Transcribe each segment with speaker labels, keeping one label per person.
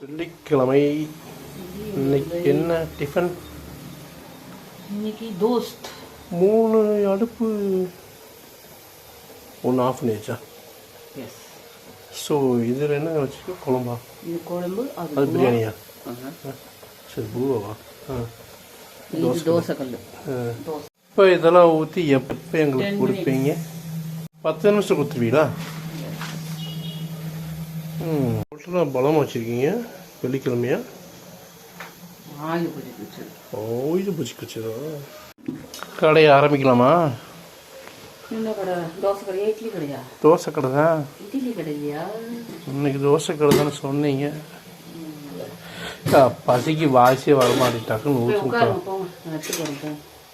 Speaker 1: வெள்ளிக்கிழமை. இன்னைக்கு என்ன டிஃபன்
Speaker 2: இன்னைக்கு தோஸ்த்.
Speaker 1: மூணு அடுப்பு. ஒன்று ஆஃப் பண்ணியாச்சா?
Speaker 2: எஸ்
Speaker 1: ஸோ இதில் என்ன வச்சுக்கோ குழம்பா?
Speaker 2: இது குழம்பு அது
Speaker 1: பிரியாணியா. சரி பூவாவா? ஆ.
Speaker 2: தோசை. கல்
Speaker 1: இப்போ இதெல்லாம் ஊற்றி எப்போ எங்களுக்கு கொடுப்பீங்க? பத்து நிமிஷம் கொடுத்துருவீங்களா ம் ஹோட்டலாக பலமாக வச்சுருக்கீங்க? வெள்ளிக்கிழமையா?
Speaker 2: ஆயில் பூஜை
Speaker 1: வச்சதா? கடையை ஆரம்பிக்கலாமா?
Speaker 2: தோசை
Speaker 1: கடை தான்? இன்னைக்கு தோசை கடை தானே சொன்னீங்க. பசிக்கு வாசியே டக்குன்னு
Speaker 2: போய்
Speaker 1: ஊற்றி.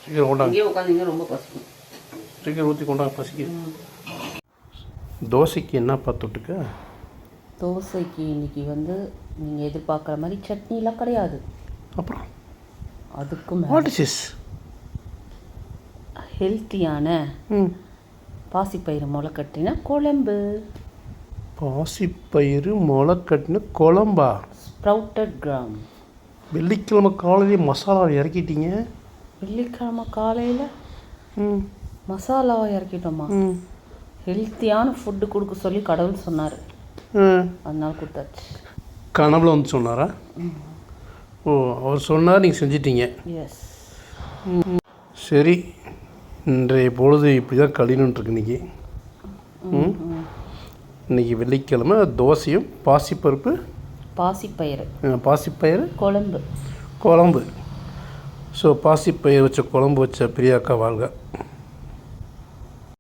Speaker 1: சீக்கிரம் கொண்டாங்க. சீக்கிரம் ஊற்றி கொண்டாங்க பசிக்கு. தோசைக்கு என்னப்பா தொட்டுக்க?
Speaker 2: தோசைக்கு இன்னைக்கு வந்து நீங்கள் எதிர்பார்க்குற மாதிரி சட்னிலாம் கிடையாது.
Speaker 1: அப்புறம்?
Speaker 2: அதுக்கு மேலே
Speaker 1: வாட் இஸ் இஸ்
Speaker 2: ஹெல்த்தியான
Speaker 1: ம்.
Speaker 2: பாசிப்பயிறு முளை கட்டின குழம்பு.
Speaker 1: பாசிப்பயிறு முளை கட்டின குழம்பா?
Speaker 2: ஸ்ப்ரவுட்டட் கிராம்
Speaker 1: வெள்ளிக்கிழமை காலையிலே மசாலா இறக்கிட்டீங்க?
Speaker 2: வெள்ளிக்கிழமை காலையில்
Speaker 1: ம்.
Speaker 2: மசாலாவை இறக்கிட்டோமா?
Speaker 1: ம்.
Speaker 2: ஹெல்த்தியான ஃபுட்டு கொடுக்க சொல்லி கடவுள் சொன்னார். அதனால கொடுத்தாச்சு.
Speaker 1: கனவுல வந்து சொன்னாரா? ஓ அவர் சொன்னார் நீங்கள் செஞ்சிட்டீங்க.
Speaker 2: எஸ்
Speaker 1: சரி இன்றைய பொழுது இப்படி தான் கழினுன்ட்ருக்கு இன்னைக்கு. ம்? இன்னைக்கு வெள்ளிக்கிழமை தோசையும் பாசிப்பருப்பு
Speaker 2: பாசிப்பயிறு.
Speaker 1: பாசிப்பயிறு
Speaker 2: குழம்பு.
Speaker 1: குழம்பு. ஸோ பாசிப்பயிறு வச்ச குழம்பு வச்ச பிரியாக்கா வாழ்க.